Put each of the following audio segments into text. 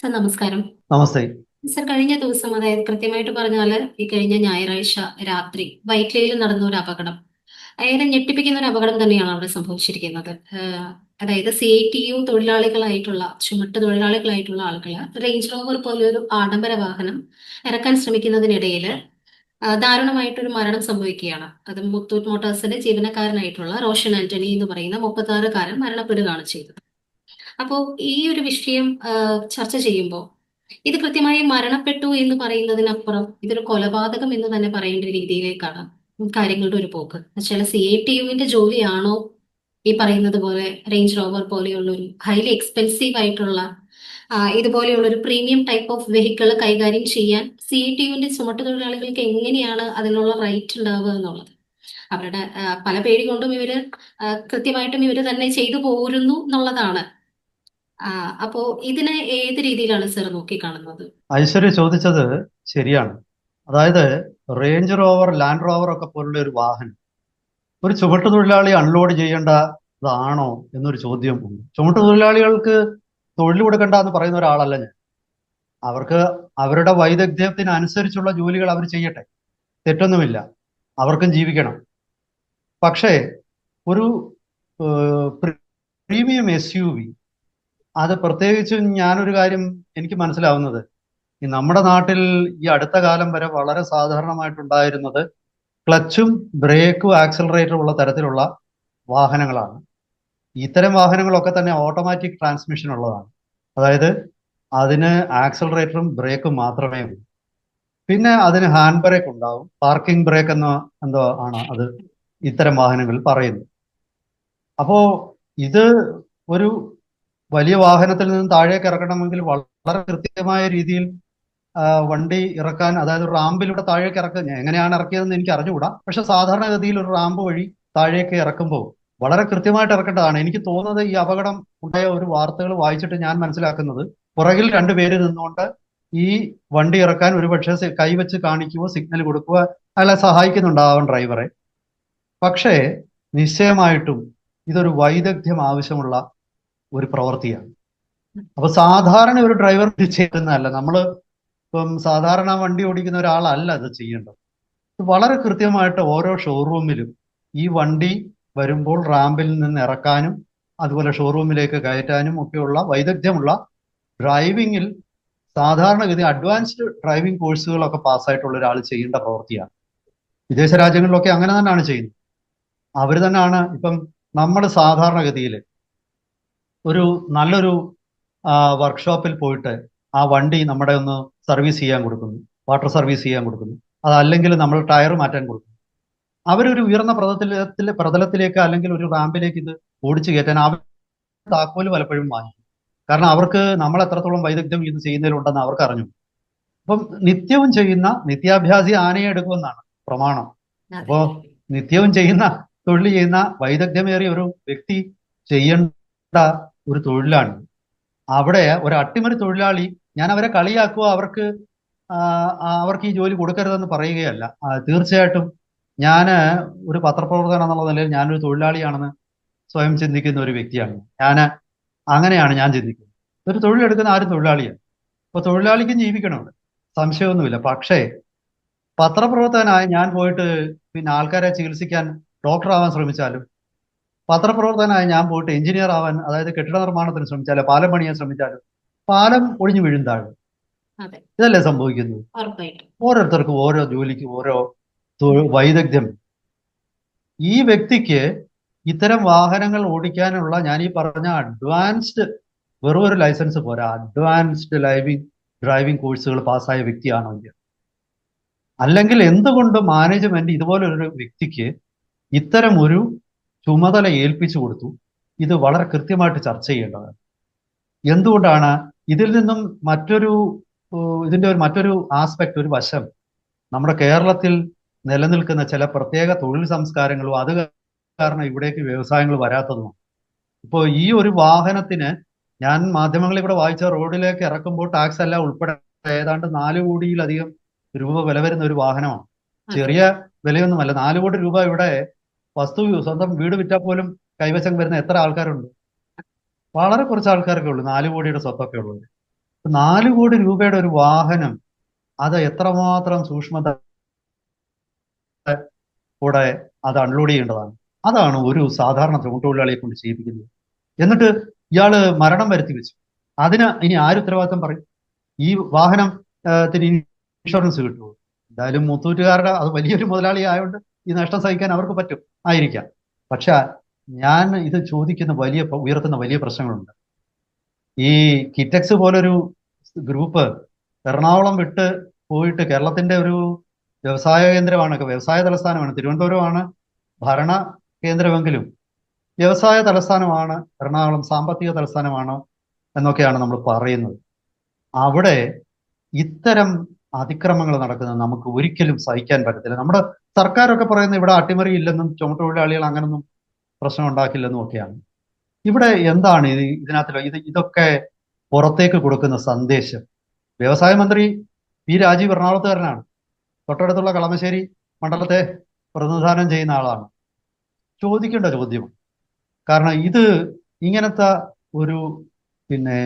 Sir നമസ്കാരം. നമസ്തേ. Sir കഴിഞ്ഞ ദിവസം അതായത് കൃത്യമായിട്ട് പറഞ്ഞാൽ ഈ കഴിഞ്ഞ ഞായറാഴ്ച രാത്രി വൈറ്റ്ലയിൽ നടന്ന ഒരു അപകടം. അതായത് ഞെട്ടിപ്പിക്കുന്ന ഒരു അപകടം തന്നെയാണ് അവിടെ സംഭവിച്ചിരിക്കുന്നത്. അതായത് സി ഐ ടി യു തൊഴിലാളികളായിട്ടുള്ള ചുമട്ട് തൊഴിലാളികളായിട്ടുള്ള ആളുകൾ റേഞ്ച് റോവർ പോലെ ഒരു ആഡംബര വാഹനം ഇറക്കാൻ ശ്രമിക്കുന്നതിനിടയിൽ ദാരുണമായിട്ടൊരു മരണം സംഭവിക്കുകയാണ്. അത് മുത്തൂറ്റ് മോട്ടോഴ്സിന്റെ ജീവനക്കാരനായിട്ടുള്ള റോഷൻ ആന്റണി എന്ന് പറയുന്ന മുപ്പത്തി ആറുകാരൻ മരണപ്പെടുകയാണ് ചെയ്തത്. അപ്പോൾ ഈ ഒരു വിഷയം ചർച്ച ചെയ്യുമ്പോൾ ഇത് കൃത്യമായി മരണപ്പെട്ടു എന്ന് പറയുന്നതിനപ്പുറം ഇതൊരു കൊലപാതകം എന്ന് തന്നെ പറയേണ്ട രീതിയിലേക്കാണ് കാര്യങ്ങളുടെ ഒരു പോക്ക്. എന്നുവെച്ചാൽ സി ഐ ടി യുവിന്റെ ജോലിയാണോ ഈ പറയുന്നത് പോലെ റേഞ്ച് റോവർ പോലെയുള്ള ഒരു ഹൈലി എക്സ്പെൻസീവ് ആയിട്ടുള്ള ഇതുപോലെയുള്ള ഒരു പ്രീമിയം ടൈപ്പ് ഓഫ് വെഹിക്കിൾ കൈകാര്യം ചെയ്യാൻ സി ഐ ടി യുവിന്റെ ചുമട്ടുതൊഴിലാളികൾക്ക് എങ്ങനെയാണ് അതിനുള്ള റൈറ്റ് ഉണ്ടാവുക എന്നുള്ളത്? അവരുടെ പല പേടി കൊണ്ടും ഇവർ കൃത്യമായിട്ടും ഇവർ തന്നെ ചെയ്തു പോരുന്നു എന്നുള്ളതാണ്. അപ്പോ ഇതിനെ ഏത് രീതിയിലാണ് സർ നോക്കിക്കാണുന്നത്? ഐശ്വര്യ ചോദിച്ചത് ശരിയാണ്. അതായത് റേഞ്ച് റോവർ ലാൻഡ് റോവർ ഒക്കെ പോലുള്ള ഒരു വാഹനം ഒരു ചുമട്ട് തൊഴിലാളി അൺലോഡ് ചെയ്യേണ്ടതാണോ എന്നൊരു ചോദ്യം ഉണ്ട്. ചുമട്ട് തൊഴിലാളികൾക്ക് തൊഴിൽ കൊടുക്കണ്ട എന്ന് പറയുന്ന ഒരാളല്ല ഞാൻ. അവർക്ക് അവരുടെ വൈദഗ്ധ്യത്തിനനുസരിച്ചുള്ള ജോലികൾ അവർ ചെയ്യട്ടെ. തെറ്റൊന്നുമില്ല. അവർക്കും ജീവിക്കണം. പക്ഷേ ഒരു പ്രീമിയം എസ് യു വി അത് പ്രത്യേകിച്ചും ഞാനൊരു കാര്യം എനിക്ക് മനസ്സിലാവുന്നത്. ഈ നമ്മുടെ നാട്ടിൽ ഈ അടുത്ത കാലം വരെ വളരെ സാധാരണമായിട്ടുണ്ടായിരുന്നത് ക്ലച്ചും ബ്രേക്കും ആക്സലറേറ്ററും ഉള്ള തരത്തിലുള്ള വാഹനങ്ങളാണ്. ഇത്തരം വാഹനങ്ങളൊക്കെ തന്നെ ഓട്ടോമാറ്റിക് ട്രാൻസ്മിഷൻ ഉള്ളതാണ്. അതായത് അതിന് ആക്സലറേറ്ററും ബ്രേക്കും മാത്രമേ ഉള്ളൂ. പിന്നെ അതിന് ഹാൻഡ് ബ്രേക്ക് ഉണ്ടാവും. പാർക്കിംഗ് ബ്രേക്ക് എന്ന എന്തോ ആണ് അത് ഇത്തരം വാഹനങ്ങളിൽ പറയുന്നത്. അപ്പോ ഇത് ഒരു വലിയ വാഹനത്തിൽ നിന്ന് താഴേക്ക് ഇറക്കണമെങ്കിൽ വളരെ കൃത്യമായ രീതിയിൽ വണ്ടി ഇറക്കാൻ അതായത് റാമ്പിലൂടെ താഴേക്ക് ഇറക്കുക എങ്ങനെയാണ് ഇറക്കിയതെന്ന് എനിക്ക് അറിഞ്ഞുകൂടാ. പക്ഷെ സാധാരണഗതിയിൽ ഒരു റാമ്പ് വഴി താഴേക്ക് ഇറക്കുമ്പോൾ വളരെ കൃത്യമായിട്ട് ഇറക്കേണ്ടതാണ്. എനിക്ക് തോന്നുന്നത് ഈ അപകടം ഉണ്ടായ ഒരു വാർത്തകൾ വായിച്ചിട്ട് ഞാൻ മനസ്സിലാക്കുന്നത് പുറകിൽ രണ്ടുപേര് നിന്നുകൊണ്ട് ഈ വണ്ടി ഇറക്കാൻ ഒരുപക്ഷെ കൈവച്ച് കാണിക്കുവോ സിഗ്നൽ കൊടുക്കുക അല്ല സഹായിക്കുന്നുണ്ടാവാം ഡ്രൈവറെ. പക്ഷേ നിശ്ചയമായിട്ടും ഇതൊരു വൈദഗ്ധ്യം ആവശ്യമുള്ള ഒരു പ്രവൃത്തിയാണ് അപ്പൊ സാധാരണ ഒരു ഡ്രൈവർ ചെയ്യുന്നതല്ല. നമ്മൾ ഇപ്പം സാധാരണ വണ്ടി ഓടിക്കുന്ന ഒരാളല്ല അത് ചെയ്യേണ്ടത്. വളരെ കൃത്യമായിട്ട് ഓരോ ഷോറൂമിലും ഈ വണ്ടി വരുമ്പോൾ റാമ്പിൽ നിന്ന് ഇറക്കാനും അതുപോലെ ഷോറൂമിലേക്ക് കയറ്റാനും ഒക്കെയുള്ള വൈദഗ്ധ്യമുള്ള ഡ്രൈവിങ്ങിൽ സാധാരണഗതി അഡ്വാൻസ്ഡ് ഡ്രൈവിംഗ് കോഴ്സുകളൊക്കെ പാസ്സായിട്ടുള്ള ഒരാൾ ചെയ്യേണ്ട പ്രവൃത്തിയാണ് വിദേശ രാജ്യങ്ങളിലൊക്കെ അങ്ങനെ തന്നെയാണ് ചെയ്യുന്നത്. അവർ തന്നെയാണ് ഇപ്പം നമ്മൾ സാധാരണഗതിയിൽ ഒരു നല്ലൊരു വർക്ക്ഷോപ്പിൽ പോയിട്ട് ആ വണ്ടി നമ്മുടെ ഒന്ന് സർവീസ് ചെയ്യാൻ കൊടുക്കുന്നു. വാട്ടർ സർവീസ് ചെയ്യാൻ കൊടുക്കുന്നു. അതല്ലെങ്കിൽ നമ്മൾ ടയർ മാറ്റാൻ കൊടുക്കുന്നു. അവരൊരു ഉയർന്ന പ്രതലത്തിലെ പ്രതലത്തിലേക്ക് അല്ലെങ്കിൽ ഒരു റാമ്പിലേക്ക് ഇത് ഓടിച്ചു കയറ്റാൻ അവർ താക്കോൽ പലപ്പോഴും വാങ്ങിക്കും. കാരണം അവർക്ക് നമ്മൾ എത്രത്തോളം വൈദഗ്ധ്യം ഇത് ചെയ്യുന്നതിലുണ്ടെന്ന് അവർക്ക് അറിഞ്ഞു. അപ്പം നിത്യവും ചെയ്യുന്ന നിത്യാഭ്യാസി ആനയെ എടുക്കുമെന്നാണ് പ്രമാണം. അപ്പോ നിത്യവും ചെയ്യുന്ന തൊഴിൽ ചെയ്യുന്ന വൈദഗ്ധ്യമേറിയ ഒരു വ്യക്തി ചെയ്യേണ്ട ഒരു തൊഴിലാണ്. അവിടെ ഒരു അട്ടിമറി തൊഴിലാളി ഞാൻ അവരെ കളിയാക്കുക അവർക്ക് അവർക്ക് ഈ ജോലി കൊടുക്കരുതെന്ന് പറയുകയല്ല. തീർച്ചയായിട്ടും ഞാൻ ഒരു പത്രപ്രവർത്തകൻ എന്നുള്ള നിലയിൽ ഞാനൊരു തൊഴിലാളിയാണെന്ന് സ്വയം ചിന്തിക്കുന്ന ഒരു വ്യക്തിയാണ്. ഞാൻ അങ്ങനെയാണ് ഞാൻ ചിന്തിക്കുന്നത്. ഒരു തൊഴിലെടുക്കുന്ന ആരും തൊഴിലാളിയാണ് അപ്പൊ തൊഴിലാളിക്ക് ജീവിക്കണം സംശയമൊന്നുമില്ല. പക്ഷേ പത്രപ്രവർത്തകനായി ഞാൻ പോയിട്ട് പിന്നെ ആൾക്കാരെ ചികിത്സിക്കാൻ ഡോക്ടർ ആവാൻ ശ്രമിച്ചാലും പത്രപ്രവർത്തകനായ ഞാൻ പോയിട്ട് എഞ്ചിനീയർ ആവാൻ അതായത് കെട്ടിട നിർമ്മാണത്തിന് ശ്രമിച്ചാലും പാലം പണിയാൻ ശ്രമിച്ചാലും പാലം ഒഴിഞ്ഞു വീഴും താഴെ. അതെ. ഇതല്ലേ സംഭവിക്കുന്നത്? ഓരോരുത്തർക്കും ഓരോ ജോലിക്കും ഓരോ വൈദഗ്ധ്യം. ഈ വ്യക്തിക്ക് ഇത്തരം വാഹനങ്ങൾ ഓടിക്കാനുള്ള ഞാൻ ഈ പറഞ്ഞ അഡ്വാൻസ്ഡ് വെറും ഒരു ലൈസൻസ് പോരാ. അഡ്വാൻസ്ഡ് ലൈവിംഗ് ഡ്രൈവിംഗ് കോഴ്സുകൾ പാസ്സായ വ്യക്തിയാണോ ഇത് അല്ലെങ്കിൽ എന്തുകൊണ്ട് മാനേജ്മെന്റ് ഇതുപോലൊരു വ്യക്തിക്ക് ഇത്തരം ഒരു ചുമതല ഏൽപ്പിച്ചു കൊടുത്തു. ഇത് വളരെ കൃത്യമായിട്ട് ചർച്ച ചെയ്യേണ്ടതാണ്. എന്തുകൊണ്ടാണ് ഇതിൽ നിന്നും മറ്റൊരു ഇതിന്റെ ഇതിന്റെ ഒരു മറ്റൊരു ആസ്പെക്ട് ഒരു വശം നമ്മുടെ കേരളത്തിൽ നിലനിൽക്കുന്ന ചില പ്രത്യേക തൊഴിൽ സംസ്കാരങ്ങളും അത് കാരണം ഇവിടേക്ക് വ്യവസായങ്ങൾ വരാത്തതുമാണ്. ഇപ്പോൾ ഈ ഒരു വാഹനത്തിന് ഞാൻ മാധ്യമങ്ങളിൽ ഇവിടെ വായിച്ച റോഡിലേക്ക് ഇറക്കുമ്പോൾ ടാക്സ് എല്ലാം ഉൾപ്പെടെ ഏതാണ്ട് നാല് കോടിയിലധികം രൂപ വില വരുന്ന ഒരു വാഹനമാണ്. ചെറിയ വിലയൊന്നുമല്ല. നാല് കോടി രൂപ ഇവിടെ വസ്തു സ്വന്തം വീട് വിറ്റാൽ പോലും കൈവശം വരുന്ന എത്ര ആൾക്കാരുണ്ട്? വളരെ കുറച്ച് ആൾക്കാരൊക്കെ ഉള്ളൂ. നാല് കോടിയുടെ സ്വത്തൊക്കെ ഉള്ളത് നാല് കോടി രൂപയുടെ ഒരു വാഹനം അത് എത്രമാത്രം സൂക്ഷ്മത കൂടെ അത് അൺലോഡ് ചെയ്യേണ്ടതാണ്? അതാണ് ഒരു സാധാരണ തൊഴിലാളിയെ കൊണ്ട് ചെയ്യിപ്പിക്കുന്നത്. എന്നിട്ട് ഇയാൾ മരണം വരുത്തി വെച്ചു. അതിന് ഇനി ആര് ഉത്തരവാദിത്തം പറയും? ഈ വാഹനം ആ, ത്തിന് ഇൻഷുറൻസ് കിട്ടുമോ എന്തായാലും മുത്തൂറ്റുകാരുടെ അത് വലിയൊരു മുതലാളി ആയതുകൊണ്ട് ഈ നഷ്ടം സഹിക്കാൻ അവർക്ക് പറ്റും. ആയിരിക്കാം. പക്ഷെ ഞാൻ ഇത് ചോദിക്കുന്ന വലിയ ഉയർത്തുന്ന വലിയ പ്രശ്നങ്ങളുണ്ട്. ഈ കിറ്റക്സ് പോലൊരു ഗ്രൂപ്പ് എറണാകുളം വിട്ട് പോയിട്ട് കേരളത്തിന്റെ ഒരു വ്യവസായ കേന്ദ്രമാണ് വ്യവസായ തലസ്ഥാനമാണ്. തിരുവനന്തപുരമാണ് ഭരണ കേന്ദ്രമെങ്കിലും വ്യവസായ തലസ്ഥാനമാണ് എറണാകുളം സാമ്പത്തിക തലസ്ഥാനമാണ് എന്നൊക്കെയാണ് നമ്മൾ പറയുന്നത്. അവിടെ ഇത്തരം അതിക്രമങ്ങൾ നടക്കുന്നത് നമുക്ക് ഒരിക്കലും സഹിക്കാൻ പറ്റത്തില്ല. നമ്മുടെ സർക്കാരൊക്കെ പറയുന്നത് ഇവിടെ അട്ടിമറി ഇല്ലെന്നും ചുമട്ടുതൊഴിലാളികൾ അങ്ങനൊന്നും പ്രശ്നം ഉണ്ടാക്കില്ലെന്നും ഒക്കെയാണ്. ഇവിടെ എന്താണ് ഇത് ഇതിനകത്ത് ഇത് ഇതൊക്കെ പുറത്തേക്ക് കൊടുക്കുന്ന സന്ദേശം? വ്യവസായ മന്ത്രി പി രാജീവ് എറണാകുളത്തുകാരനാണ്. തൊട്ടടുത്തുള്ള കളമശ്ശേരി മണ്ഡലത്തെ പ്രതിനിധാനം ചെയ്യുന്ന ആളാണ്. ചോദിക്കേണ്ട ചോദ്യം. കാരണം ഇത് ഇങ്ങനത്തെ ഒരു പിന്നെ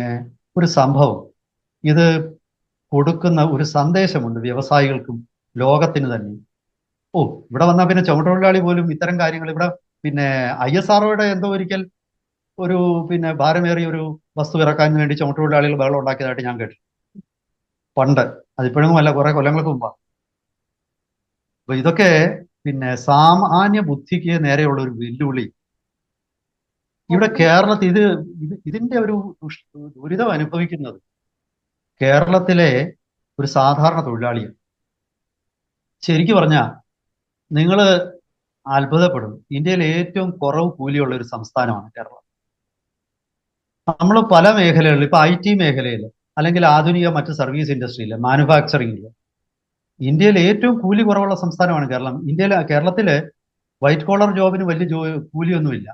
ഒരു സംഭവം. ഇത് കൊടുക്കുന്ന ഒരു സന്ദേശമുണ്ട് വ്യവസായികൾക്കും ലോകത്തിന് തന്നെ. ഓ ഇവിടെ വന്നാൽ പിന്നെ ചുമട്ടുതൊഴിലാളി പോലും ഇത്തരം കാര്യങ്ങൾ ഇവിടെ പിന്നെ ഐ എസ് ആർഒയുടെ എന്തോ ഒരിക്കൽ ഒരു പിന്നെ ഭാരമേറിയ ഒരു വസ്തു ഇറക്കാൻ വേണ്ടി ചുമട്ടുതൊഴിലാളികൾ ബഹളം ഉണ്ടാക്കിയതായിട്ട് ഞാൻ കേട്ടു. പണ്ട്. അതിപ്പോഴും അല്ല കുറെ കൊല്ലങ്ങൾക്ക് മുമ്പാണ് അപ്പൊ ഇതൊക്കെ പിന്നെ സാമാന്യ ബുദ്ധിക്ക് നേരെയുള്ള ഒരു വെല്ലുവിളി. ഇവിടെ കേരളത്തിൽ ഇത് ഇത് ഇതിന്റെ ഒരു ദുരിതം അനുഭവിക്കുന്നത് കേരളത്തിലെ ഒരു സാധാരണ തൊഴിലാളിയാണ് ശരിക്കു പറഞ്ഞാൽ നിങ്ങൾ അത്ഭുതപ്പെടും. ഇന്ത്യയിൽ ഏറ്റവും കുറവ് കൂലിയുള്ള ഒരു സംസ്ഥാനമാണ് കേരളം. നമ്മൾ പല മേഖലകളിൽ ഇപ്പൊ ഐ ടി മേഖലയിൽ അല്ലെങ്കിൽ ആധുനിക മറ്റ് സർവീസ് ഇൻഡസ്ട്രിയിൽ മാനുഫാക്ചറിംഗിൽ ഇന്ത്യയിൽ ഏറ്റവും കൂലി കുറവുള്ള സംസ്ഥാനമാണ് കേരളം. ഇന്ത്യയിലെ കേരളത്തിൽ വൈറ്റ് കോളർ ജോബിന് വലിയ ജോ കൂലിയൊന്നുമില്ല.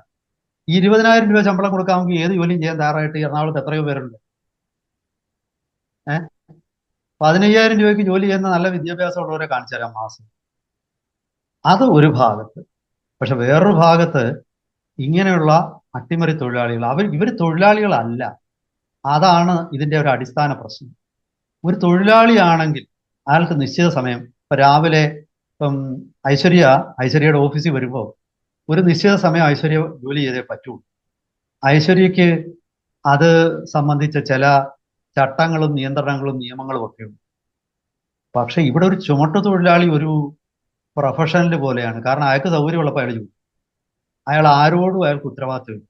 ഇരുപതിനായിരം രൂപ ശമ്പളം കൊടുക്കാമെങ്കിൽ ഏത് ജോലിയും ചെയ്യാൻ തയ്യാറായിട്ട് എറണാകുളത്ത് എത്രയോ പേരുണ്ട്. ഏഹ് പതിനയ്യായിരം രൂപയ്ക്ക് ജോലി ചെയ്യുന്ന നല്ല വിദ്യാഭ്യാസമുള്ളവരെ കാണിച്ചു തരാം മാസം. അത് ഒരു ഭാഗത്ത്. പക്ഷെ വേറൊരു ഭാഗത്ത് ഇങ്ങനെയുള്ള അട്ടിമറി തൊഴിലാളികൾ അവർ ഇവർ തൊഴിലാളികളല്ല. അതാണ് ഇതിന്റെ ഒരു അടിസ്ഥാന പ്രശ്നം. ഒരു തൊഴിലാളിയാണെങ്കിൽ അയാൾക്ക് നിശ്ചിത സമയം ഇപ്പൊ രാവിലെ ഇപ്പം ഐശ്വര്യ ഐശ്വര്യയുടെ ഓഫീസിൽ വരുമ്പോൾ ഒരു നിശ്ചിത സമയം ഐശ്വര്യ ജോലി ചെയ്തേ പറ്റുള്ളൂ ഐശ്വര്യയ്ക്ക് അത് സംബന്ധിച്ച ചില ചട്ടങ്ങളും നിയന്ത്രണങ്ങളും നിയമങ്ങളും ഒക്കെ ഉണ്ട്. പക്ഷെ ഇവിടെ ഒരു ചുമട്ടു തൊഴിലാളി ഒരു പ്രൊഫഷണൽ പോലെയാണ്. കാരണം അയാൾക്ക് സൗകര്യമുള്ളപ്പോൾ അയാൾ ജോലി അയാൾ ആരോടും അയാൾക്ക് ഉത്തരവാദിത്തമില്ല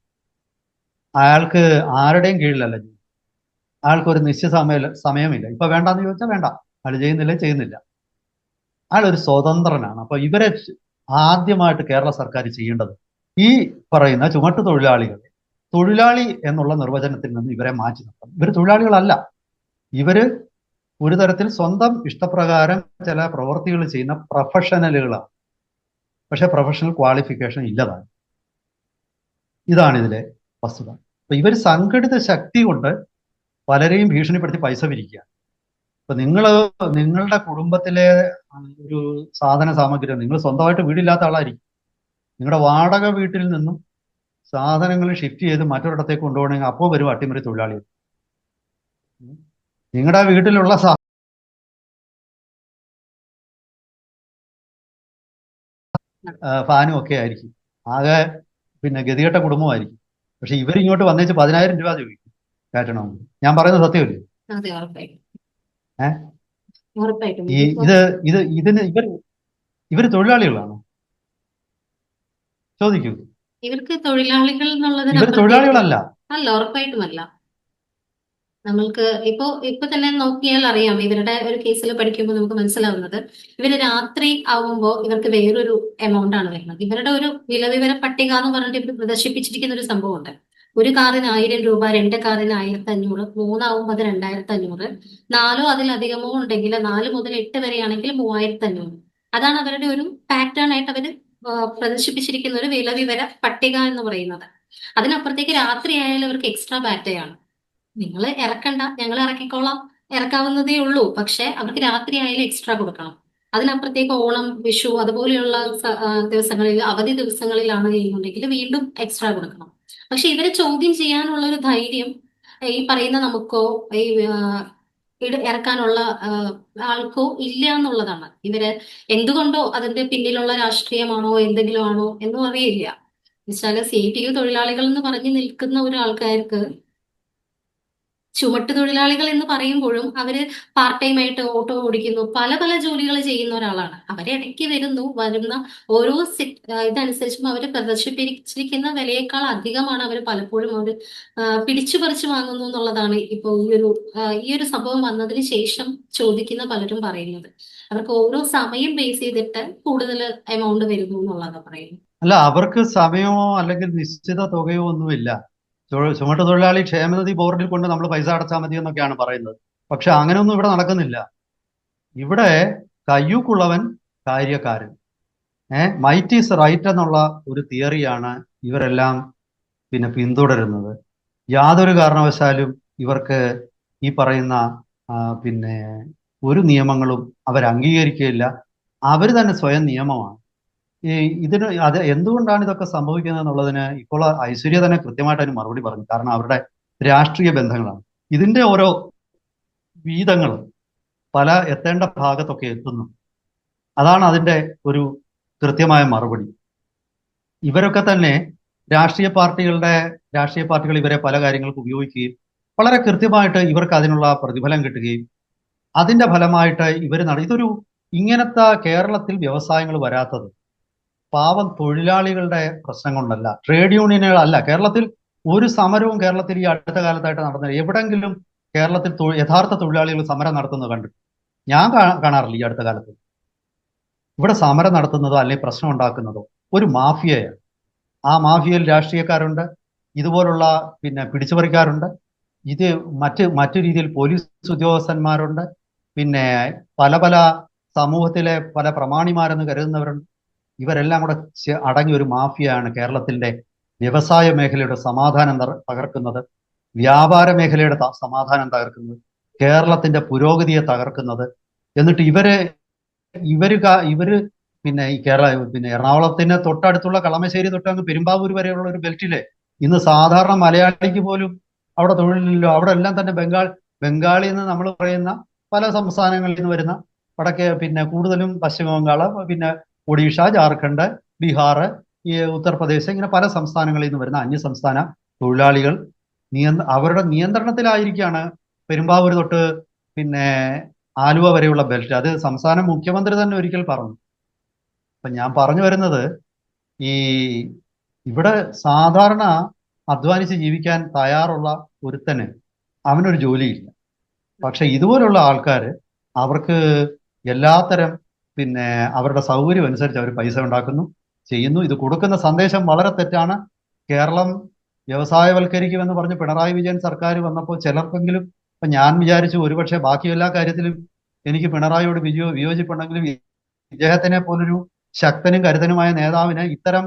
അയാൾക്ക് ആരുടെയും കീഴിലല്ല ജോലി. അയാൾക്ക് ഒരു നിശ്ചിത സമയ സമയമില്ല. ഇപ്പൊ വേണ്ടാന്ന് ചോദിച്ചാൽ വേണ്ട. അയാൾ ചെയ്യുന്നില്ല? ചെയ്യുന്നില്ല. അയാൾ ഒരു സ്വതന്ത്രനാണ്. അപ്പൊ ഇവരെ ആദ്യമായിട്ട് കേരള സർക്കാർ ചെയ്യേണ്ടത് ഈ പറയുന്ന ചുമട്ടു തൊഴിലാളികളെ തൊഴിലാളി എന്നുള്ള നിർവചനത്തിൽ നിന്ന് ഇവരെ മാറ്റി നിർത്തണം. ഇവർ തൊഴിലാളികളല്ല. ഇവർ ഒരു തരത്തിൽ സ്വന്തം ഇഷ്ടപ്രകാരം ചില പ്രവൃത്തികൾ ചെയ്യുന്ന പ്രൊഫഷണലുകളാണ്. പക്ഷെ പ്രൊഫഷണൽ ക്വാളിഫിക്കേഷൻ ഇല്ലതാണ്. ഇതാണ് ഇതിലെ വസ്തുത. അപ്പൊ ഇവർ സംഘടിത ശക്തി കൊണ്ട് പലരെയും ഭീഷണിപ്പെടുത്തി പൈസ പിരിക്കുക. ഇപ്പൊ നിങ്ങൾ നിങ്ങളുടെ കുടുംബത്തിലെ ഒരു സാധന സാമഗ്രി നിങ്ങൾ സ്വന്തമായിട്ട് വീടില്ലാത്ത ആളായിരിക്കും. നിങ്ങളുടെ വാടക വീട്ടിൽ നിന്നും സാധനങ്ങൾ ഷിഫ്റ്റ് ചെയ്ത് മറ്റൊരിടത്തേക്ക് കൊണ്ടുപോകണമെങ്കിൽ അപ്പോൾ വരും അട്ടിമറി തൊഴിലാളികൾ നിങ്ങളുടെ വീട്ടിലുള്ള സാ ഫാനും ഒക്കെ ആയിരിക്കും. ആകെ പിന്നെ ഗതികെട്ട കുടുംബമായിരിക്കും. പക്ഷെ ഇവരിങ്ങോട്ട് വന്നേച്ച് പതിനായിരം രൂപ ചോദിക്കും കയറ്റണമെന്ന്. ഞാൻ പറയുന്നത് സത്യമല്ലേ? ഈ ഇത് ഇത് ഇതിന് ഇവർ ഇവർ തൊഴിലാളികളാണോ? ചോദിക്കൂ. ഇവർക്ക് തൊഴിലാളികൾ എന്നുള്ളത് തൊഴിലാളികളല്ല. അല്ല ഉറപ്പായിട്ടുമല്ല. നമ്മൾക്ക് ഇപ്പോ ഇപ്പൊ തന്നെ നോക്കിയാൽ അറിയാം ഇവരുടെ ഒരു കേസിൽ പഠിക്കുമ്പോൾ നമുക്ക് മനസ്സിലാവുന്നത് ഇവർ രാത്രി ആവുമ്പോൾ ഇവർക്ക് വേറൊരു എമൗണ്ട് ആണ് വരുന്നത്. ഇവരുടെ ഒരു വിലവിവര പട്ടിക എന്ന് പറഞ്ഞിട്ട് ഇവർ പ്രദർശിപ്പിച്ചിരിക്കുന്ന ഒരു സംഭവമുണ്ട്. ഒരു കാറിന് ആയിരം രൂപ രണ്ട് കാറിന് ആയിരത്തി അഞ്ഞൂറ് മൂന്നാവുമ്പോൾ അത് രണ്ടായിരത്തി അഞ്ഞൂറ് നാലോ അതിലധികമോ ഉണ്ടെങ്കിൽ നാല് മുതൽ എട്ട് വരെയാണെങ്കിൽ മൂവായിരത്തി അഞ്ഞൂറ് അതാണ് അവരുടെ ഒരു പാറ്റേൺ ആയിട്ട് അവർ പ്രദർശിപ്പിച്ചിരിക്കുന്ന ഒരു വില വിലവിവര പട്ടിക എന്ന് പറയുന്നത്. അതിനപ്പുറത്തേക്ക് രാത്രി ആയാലും അവർക്ക് എക്സ്ട്രാ ബാറ്റയാണ് നിങ്ങൾ ഇറക്കണ്ട ഞങ്ങൾ ഇറക്കിക്കോളാം ഇറക്കാവുന്നതേ ഉള്ളൂ. പക്ഷെ അവർക്ക് രാത്രി ആയാലും എക്സ്ട്രാ കൊടുക്കണം. അതിനപ്പുറത്തേക്ക് ഓണം വിഷു അതുപോലെയുള്ള ദിവസങ്ങളിൽ അവധി ദിവസങ്ങളിലാണ് ചെയ്യുന്നുണ്ടെങ്കിൽ വീണ്ടും എക്സ്ട്രാ കൊടുക്കണം. പക്ഷെ ഇവരെ ചോദ്യം ചെയ്യാനുള്ള ഒരു ധൈര്യം ഈ പറയുന്ന നമുക്കോ ഈ ഇറക്കാനുള്ള ആൾക്കോ ഇല്ല എന്നുള്ളതാണ്. ഇവർ എന്തുകൊണ്ടോ അതിന്റെ പിന്നിലുള്ള രാഷ്ട്രീയമാണോ എന്തെങ്കിലും ആണോ എന്നും അറിയില്ല. എന്നുവെച്ചാൽ സി ടി യു തൊഴിലാളികൾ എന്ന് പറഞ്ഞു നിൽക്കുന്ന ഒരാൾക്കാർക്ക് ചുമട്ട് തൊഴിലാളികൾ എന്ന് പറയുമ്പോഴും അവർ പാർട്ട് ടൈം ആയിട്ട് ഓട്ടോ ഓടിക്കുന്നു. പല പല ജോലികൾ ചെയ്യുന്ന ഒരാളാണ്. അവരെ ഇടയ്ക്ക് വരുന്നു വരുന്ന ഓരോ ഇതനുസരിച്ചും അവർ പ്രദർശിപ്പിച്ചിരിക്കുന്ന വിലയേക്കാൾ അധികമാണ് അവർ പലപ്പോഴും അവർ പിടിച്ചു പറിച്ചു വാങ്ങുന്നു എന്നുള്ളതാണ് ഇപ്പോൾ ഈ ഒരു ഈ ഒരു സംഭവം വന്നതിന് ശേഷം ചോദിക്കുന്ന പലരും പറയുന്നത്. അവർക്ക് ഓരോ സമയം ബേസ് ചെയ്തിട്ട് കൂടുതൽ എമൗണ്ട് വരുന്നു എന്നുള്ളതാണ് പറയുന്നത്. അല്ല അവർക്ക് സമയമോ അല്ലെങ്കിൽ നിശ്ചിത തുകയോ ഒന്നുമില്ല. ചുമട്ട് തൊഴിലാളി ക്ഷേമനിധി ബോർഡിൽ കൊണ്ട് നമ്മൾ പൈസ അടച്ചാൽ മതി എന്നൊക്കെയാണ് പറയുന്നത്. പക്ഷെ അങ്ങനെയൊന്നും ഇവിടെ നടക്കുന്നില്ല. ഇവിടെ കയ്യൂക്കുള്ളവൻ കാര്യക്കാരൻ. ഏ മൈറ്റ് ഈസ് റൈറ്റ് എന്നുള്ള ഒരു തിയറിയാണ് ഇവരെല്ലാം പിന്നെ പിന്തുടരുന്നത്. യാതൊരു കാരണവശാലും ഇവർക്ക് ഈ പറയുന്ന പിന്നെ ഒരു നിയമങ്ങളും അവർ അംഗീകരിക്കുകയില്ല അവർ തന്നെ സ്വയം നിയമമാണ്. ഈ ഇതിന് അത് എന്തുകൊണ്ടാണ് ഇതൊക്കെ സംഭവിക്കുന്നത് എന്നുള്ളതിന് ഇപ്പോൾ ഐശ്വര്യ തന്നെ കൃത്യമായിട്ട് അതിന് മറുപടി പറഞ്ഞു. കാരണം അവരുടെ രാഷ്ട്രീയ ബന്ധങ്ങളാണ്. ഇതിന്റെ ഓരോ വീതങ്ങൾ പല എത്തേണ്ട ഭാഗത്തൊക്കെ എത്തുന്നു. അതാണ് അതിന്റെ ഒരു കൃത്യമായ മറുപടി. ഇവരൊക്കെ തന്നെ രാഷ്ട്രീയ പാർട്ടികളുടെ രാഷ്ട്രീയ പാർട്ടികൾ ഇവരെ പല കാര്യങ്ങൾക്ക് ഉപയോഗിക്കുകയും വളരെ കൃത്യമായിട്ട് ഇവർക്ക് അതിനുള്ള പ്രതിഫലം കിട്ടുകയും അതിന്റെ ഫലമായിട്ട് ഇവർ നട ഇതൊരു ഇങ്ങനത്തെ കേരളത്തിൽ വ്യവസായങ്ങൾ വരാത്തത് പാവം തൊഴിലാളികളുടെ പ്രശ്നം കൊണ്ടല്ല. ട്രേഡ് യൂണിയനുകളല്ല. കേരളത്തിൽ ഒരു സമരവും കേരളത്തിൽ ഈ അടുത്ത കാലത്തായിട്ട് നടന്നില്ല. എവിടെങ്കിലും കേരളത്തിൽ യഥാർത്ഥ തൊഴിലാളികൾ സമരം നടത്തുന്നത് കണ്ടു. ഞാൻ കാണാറില്ല ഈ അടുത്ത കാലത്ത്. ഇവിടെ സമരം നടത്തുന്നതോ അല്ലെങ്കിൽ പ്രശ്നം ഉണ്ടാക്കുന്നതോ ഒരു മാഫിയയാണ്. ആ മാഫിയയിൽ രാഷ്ട്രീയക്കാരുണ്ട്. ഇതുപോലുള്ള പിന്നെ പിടിച്ചുപറിക്കാരുണ്ട്. ഇത് മറ്റ് മറ്റു രീതിയിൽ പോലീസ് ഉദ്യോഗസ്ഥന്മാരുണ്ട്. പിന്നെ പല പല സമൂഹത്തിലെ പല പ്രമാണിമാരെന്ന് കരുതുന്നവരുണ്ട്. ഇവരെല്ലാം കൂടെ അടങ്ങിയ ഒരു മാഫിയയാണ് കേരളത്തിന്റെ വ്യവസായ മേഖലയുടെ സമാധാനം തകർക്കുന്നത് വ്യാപാര മേഖലയുടെ സമാധാനം തകർക്കുന്നത് കേരളത്തിന്റെ പുരോഗതിയെ തകർക്കുന്നത്. എന്നിട്ട് ഇവർ ഇവർ ഇവർ പിന്നെ ഈ കേരള പിന്നെ എറണാകുളത്തിന് തൊട്ടടുത്തുള്ള കളമശ്ശേരി തൊട്ട് അങ്ങ് പെരുമ്പാവൂർ വരെയുള്ള ഒരു ബെൽറ്റിലെ ഇന്ന് സാധാരണ മലയാളിക്ക് പോലും അവിടെ തൊഴിലില്ലല്ലോ. അവിടെ എല്ലാം തന്നെ ബംഗാൾ ബംഗാളി എന്ന് നമ്മൾ പറയുന്ന പല സംസ്ഥാനങ്ങളിൽ നിന്ന് വരുന്ന വടക്കേ പിന്നെ കൂടുതലും പശ്ചിമ ബംഗാൾ പിന്നെ ഒഡീഷ ജാർഖണ്ഡ് ബീഹാർ ഉത്തർപ്രദേശ് ഇങ്ങനെ പല സംസ്ഥാനങ്ങളിൽ നിന്ന് വരുന്ന അന്യ സംസ്ഥാന തൊഴിലാളികൾ നിയന്ത്ര അവരുടെ നിയന്ത്രണത്തിലായിരിക്കാണ് പെരുമ്പാവൂർ തൊട്ട് പിന്നെ ആലുവ വരെയുള്ള ബെൽറ്റ്. അത് സംസ്ഥാന മുഖ്യമന്ത്രി തന്നെ ഒരിക്കൽ പറഞ്ഞു. അപ്പൊ ഞാൻ പറഞ്ഞു വരുന്നത് ഈ ഇവിടെ സാധാരണ അധ്വാനിച്ച് ജീവിക്കാൻ തയ്യാറുള്ള ഒരുത്തന് അവനൊരു ജോലിയില്ല. പക്ഷെ ഇതുപോലുള്ള ആൾക്കാർ അവർക്ക് എല്ലാത്തരം പിന്നെ അവരുടെ സൗകര്യം അനുസരിച്ച് അവർ പൈസ ഉണ്ടാക്കുന്നു ചെയ്യുന്നു. ഇത് കൊടുക്കുന്ന സന്ദേശം വളരെ തെറ്റാണ്. കേരളം വ്യവസായവൽക്കരിക്കുമെന്ന് പറഞ്ഞ് പിണറായി വിജയൻ സർക്കാർ വന്നപ്പോൾ ചിലർക്കെങ്കിലും ഇപ്പൊ ഞാൻ വിചാരിച്ചു ഒരുപക്ഷെ ബാക്കി എല്ലാ കാര്യത്തിലും എനിക്ക് പിണറായിയോട് വിജയോ വിയോജിപ്പുണ്ടെങ്കിലും ഇദ്ദേഹത്തിനെ പോലൊരു ശക്തനും കരുതനുമായ നേതാവിന് ഇത്തരം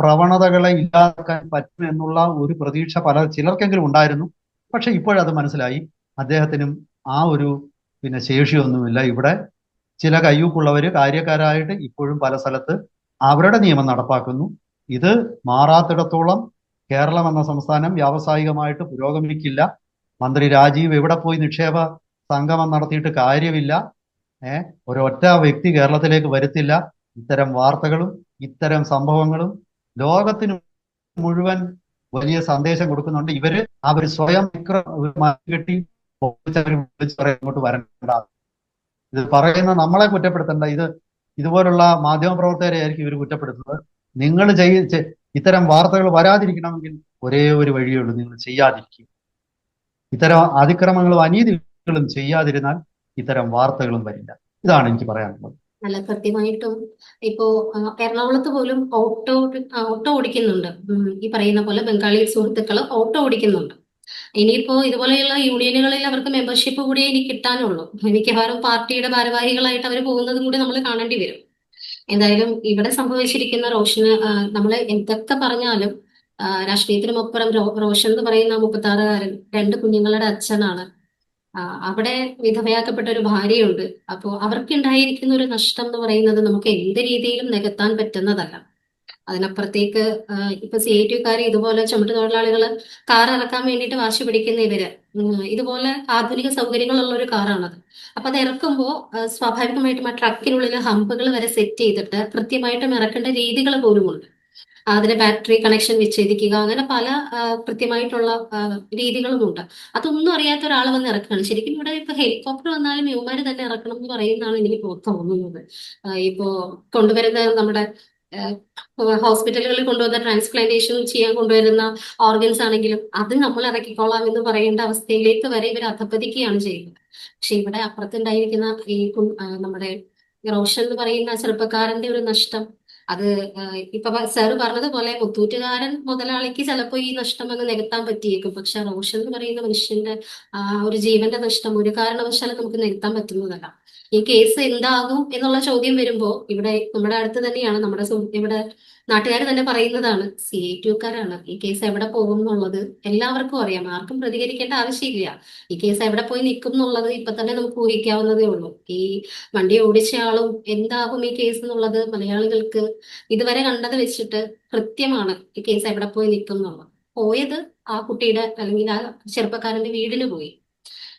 പ്രവണതകളെ ഇല്ലാതാക്കാൻ പറ്റും എന്നുള്ള ഒരു പ്രതീക്ഷ പല ചിലർക്കെങ്കിലും ഉണ്ടായിരുന്നു. പക്ഷെ ഇപ്പോഴത് മനസ്സിലായി. അദ്ദേഹത്തിനും ആ ഒരു പിന്നെ ശേഷിയൊന്നുമില്ല. ഇവിടെ ചില കയ്യൂക്കുള്ളവർ കാര്യക്കാരായിട്ട് ഇപ്പോഴും പല സ്ഥലത്ത് അവരുടെ നിയമം നടപ്പാക്കുന്നു. ഇത് മാറാത്തിടത്തോളം കേരളം എന്ന സംസ്ഥാനം വ്യാവസായികമായിട്ട് പുരോഗമിക്കില്ല. മന്ത്രി രാജീവ് എവിടെ പോയി നിക്ഷേപ സംഗമം നടത്തിയിട്ട് കാര്യമില്ല. ഏഹ് ഒരൊറ്റ വ്യക്തി കേരളത്തിലേക്ക് വരുത്തില്ല. ഇത്തരം വാർത്തകളും ഇത്തരം സംഭവങ്ങളും ലോകത്തിന് മുഴുവൻ വലിയ സന്ദേശം കൊടുക്കുന്നുണ്ട്. ഇവർ അവർ സ്വയം കെട്ടി ഇങ്ങോട്ട് വരണ്ട ഇത് പറയുന്ന നമ്മളെ കുറ്റപ്പെടുത്തണ്ട ഇത് ഇതുപോലുള്ള മാധ്യമ പ്രവർത്തകരെ ആയിരിക്കും ഇവർ കുറ്റപ്പെടുത്തുന്നത്. നിങ്ങൾ ചെയ്യ ഇത്തരം വാർത്തകൾ വരാതിരിക്കണമെങ്കിൽ ഒരേ ഒരു വഴിയേ ഉള്ളൂ നിങ്ങൾ ചെയ്യാതിരിക്കുക. ഇത്തരം അതിക്രമങ്ങളും അനീതികളും ചെയ്യാതിരുന്നാൽ ഇത്തരം വാർത്തകളും വരില്ല. ഇതാണ് എനിക്ക് പറയാനുള്ളത്. അല്ല കൃത്യമായിട്ടും ഇപ്പോ എറണാകുളത്ത് പോലും ഓട്ടോ ഓട്ടോ ഓടിക്കുന്നുണ്ട്. ഈ പറയുന്ന പോലെ ബംഗാളി സുഹൃത്തുക്കൾ ഓട്ടോ ഓടിക്കുന്നുണ്ട്. ഇനിയിപ്പോ ഇതുപോലെയുള്ള യൂണിയനുകളിൽ അവർക്ക് മെമ്പർഷിപ്പ് കൂടി ഇനി കിട്ടാനുള്ളൂ. മിക്കവാറും പാർട്ടിയുടെ ഭാരവാഹികളായിട്ട് അവർ പോകുന്നതും കൂടി നമ്മൾ കാണേണ്ടി വരും. എന്തായാലും ഇവിടെ സംഭവിച്ചിരിക്കുന്ന റോഷന് നമ്മൾ എന്തൊക്കെ പറഞ്ഞാലും രാഷ്ട്രീയത്തിനുമപ്പുറം റോഷൻ എന്ന് പറയുന്ന മുപ്പത്താറുകാരൻ രണ്ട് കുഞ്ഞുങ്ങളുടെ അച്ഛനാണ്. അവിടെ വിധവയാക്കപ്പെട്ട ഒരു ഭാര്യയുണ്ട്. അപ്പോൾ അവർക്കുണ്ടായിരിക്കുന്ന ഒരു നഷ്ടം എന്ന് പറയുന്നത് നമുക്ക് എന്ത് രീതിയിലും നികത്താൻ പറ്റുന്നതല്ല. അതിനപ്പുറത്തേക്ക് ഇപ്പൊ സി ഐ ടിക്കാർ ഇതുപോലെ ചുമട്ട് തൊഴിലാളികൾ കാർ ഇറക്കാൻ വേണ്ടിയിട്ട് വാശി പിടിക്കുന്ന ഇവർ. ഇതുപോലെ ആധുനിക സൗകര്യങ്ങളുള്ള ഒരു കാറാണത്. അപ്പൊ അത് ഇറക്കുമ്പോൾ സ്വാഭാവികമായിട്ടും ആ ട്രക്കിനുള്ളിൽ ഹമ്പുകൾ വരെ സെറ്റ് ചെയ്തിട്ട് കൃത്യമായിട്ടും ഇറക്കേണ്ട രീതികൾ പോലുമുണ്ട്. അതിന് ബാറ്ററി കണക്ഷൻ വിച്ഛേദിക്കുക അങ്ങനെ പല കൃത്യമായിട്ടുള്ള രീതികളും രീതികളുമുണ്ട്. അതൊന്നും അറിയാത്ത ഒരാൾ വന്ന് ഇറക്കുകയാണ്. ശരിക്കും ഇവിടെ ഇപ്പൊ ഹെലികോപ്റ്റർ വന്നാലും യുവമാര് തന്നെ ഇറക്കണം എന്ന് പറയുന്നതാണ് എനിക്ക് തോന്നുന്നത്. ഇപ്പോ കൊണ്ടുവരുന്ന നമ്മുടെ ഹോസ്പിറ്റലുകളിൽ കൊണ്ടുവന്ന ട്രാൻസ്പ്ലാന്റേഷൻ ചെയ്യാൻ കൊണ്ടുവരുന്ന ഓർഗൻസ് ആണെങ്കിലും അത് നമ്മൾ ഇറക്കിക്കോളാം എന്ന് പറയേണ്ട അവസ്ഥയിലേക്ക് വരെ ഇവർ അധപ്പതിക്കുകയാണ് ചെയ്യുന്നത്. പക്ഷെ ഇവിടെ അപ്പുറത്തുണ്ടായിരിക്കുന്ന ഈ നമ്മുടെ റോഷൻ എന്ന് പറയുന്ന ചെറുപ്പക്കാരന്റെ ഒരു നഷ്ടം. അത് ഇപ്പൊ സാറ് പറഞ്ഞതുപോലെ മുത്തൂറ്റുകാരൻ മുതലാളിക്ക് ചിലപ്പോൾ ഈ നഷ്ടം അങ്ങ് നികത്താൻ പറ്റിയേക്കും. പക്ഷെ റോഷൻ എന്ന് പറയുന്ന മനുഷ്യന്റെ ആ ഒരു ജീവന്റെ നഷ്ടം ഒരു കാരണവശാലും നമുക്ക് നികത്താൻ പറ്റുന്നതല്ല. ഈ കേസ് എന്താകും എന്നുള്ള ചോദ്യം വരുമ്പോൾ ഇവിടെ നമ്മുടെ അടുത്ത് തന്നെയാണ് നമ്മുടെ ഇവിടെ നാട്ടുകാർ തന്നെ പറയുന്നതാണ്. സി ഐ ടിക്കാരാണ് ഈ കേസ് എവിടെ പോകും എന്നുള്ളത് എല്ലാവർക്കും അറിയാം. ആർക്കും പ്രതികരിക്കേണ്ട ആവശ്യമില്ല. ഈ കേസ് എവിടെ പോയി നിൽക്കും എന്നുള്ളത് ഇപ്പൊ തന്നെ നമുക്ക് ഊഹിക്കാവുന്നതേ ഉള്ളൂ. ഈ വണ്ടി ഓടിച്ച ആളും എന്താകും ഈ കേസ് എന്നുള്ളത് മലയാളികൾക്ക് ഇതുവരെ കണ്ടത് വെച്ചിട്ട് കൃത്യമാണ് ഈ കേസ് എവിടെ പോയി നിൽക്കും എന്നുള്ളത്. പോയത് ആ കുട്ടിയുടെ അല്ലെങ്കിൽ ആ ചെറുപ്പക്കാരന്റെ വീടിന് പോയി.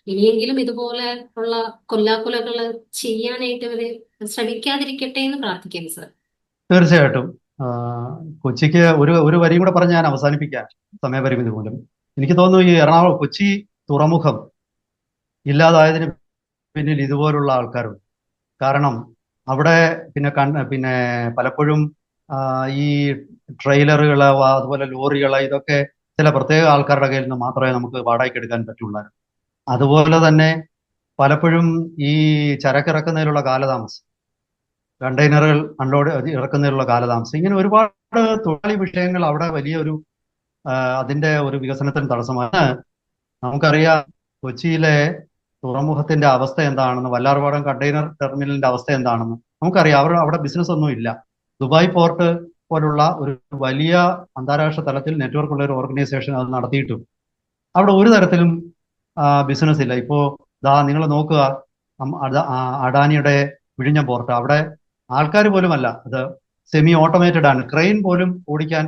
ഇനിയെങ്കിലും ഇതുപോലെ ഉള്ള കൊല്ലാക്കൊലകൾ ചെയ്യാനായിട്ട് ഇവർ ശ്രമിക്കാതിരിക്കട്ടെ എന്ന് പ്രാർത്ഥിക്കാം സർ തീർച്ചയായിട്ടും. കൊച്ചിക്ക് ഒരു ഒരു വരിയും കൂടെ പറഞ്ഞ് ഞാൻ അവസാനിപ്പിക്കാം സമയപരിമിതി മൂലം. എനിക്ക് തോന്നുന്നു ഈ എറണാകുളം കൊച്ചി തുറമുഖം ഇല്ലാതായതിന് പിന്നിൽ ഇതുപോലുള്ള ആൾക്കാരുണ്ട് കാരണം അവിടെ പിന്നെ കൺ പിന്നെ പലപ്പോഴും ഈ ട്രെയിലറുകൾ അതുപോലെ ലോറികൾ ഇതൊക്കെ ചില പ്രത്യേക ആൾക്കാരുടെ കയ്യിൽ നിന്ന് മാത്രമേ നമുക്ക് വാടകയ്ക്ക് എടുക്കാൻ പറ്റുള്ളൂ അതുപോലെ തന്നെ പലപ്പോഴും ഈ ചരക്കിറക്കുന്നതിലുള്ള കാലതാമസം കണ്ടെയ്നറുകൾ അൺലോഡ് ഇറക്കുന്നതിലുള്ള കാലതാമസം ഇങ്ങനെ ഒരുപാട് തൊഴിലാളി വിഷയങ്ങൾ അവിടെ വലിയൊരു ഒരു അതിന്റെ ഒരു വികസനത്തിന് തടസ്സമാണ്. നമുക്കറിയാം കൊച്ചിയിലെ തുറമുഖത്തിന്റെ അവസ്ഥ എന്താണെന്ന് വല്ലാർപാടം കണ്ടെയ്നർ ടെർമിനലിന്റെ അവസ്ഥ എന്താണെന്ന് നമുക്കറിയാം അവർ അവിടെ ബിസിനസ് ഒന്നും ഇല്ല. ദുബായ് പോർട്ട് പോലുള്ള ഒരു വലിയ അന്താരാഷ്ട്ര തലത്തിൽ നെറ്റ്വർക്ക് ഉള്ള ഒരു ഓർഗനൈസേഷൻ അത് നടത്തിയിട്ടും അവിടെ ഒരു തരത്തിലും ബിസിനസ് ഇല്ല. ഇപ്പോ ദാ നിങ്ങൾ നോക്കുക. അഡാനിയുടെ വിഴിഞ്ഞം പോർട്ട് അവിടെ ആൾക്കാർ പോലും അല്ല. അത് സെമി ഓട്ടോമേറ്റഡ് ആണ്. ക്രെയിൻ പോലും ഓടിക്കാൻ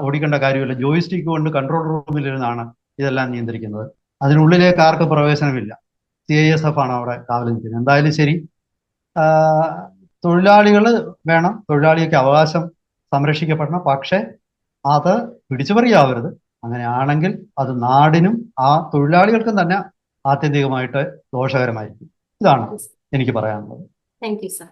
ഓടിക്കേണ്ട കാര്യമില്ല. ജോയിസ്റ്റിക്ക് കൊണ്ട് കൺട്രോൾ റൂമിലിരുന്നാണ് ഇതെല്ലാം നിയന്ത്രിക്കുന്നത്. അതിനുള്ളിലേക്ക് ആർക്ക് പ്രവേശനമില്ല. സി ഐ എസ് എഫ് ആണ് അവിടെ കാവലം നിൽക്കുന്നത്. എന്തായാലും ശരി. തൊഴിലാളികൾ വേണം. തൊഴിലാളിയൊക്കെ അവകാശം സംരക്ഷിക്കപ്പെടണം. പക്ഷെ അത് പിടിച്ചുപറിയാവരുത്. അങ്ങനെയാണെങ്കിൽ അത് നാടിനും ആ തൊഴിലാളികൾക്കും തന്നെ ആത്യന്തികമായിട്ട് ദോഷകരമായിരിക്കും. ഇതാണ് എനിക്ക് പറയാനുള്ളത്. Thank you sir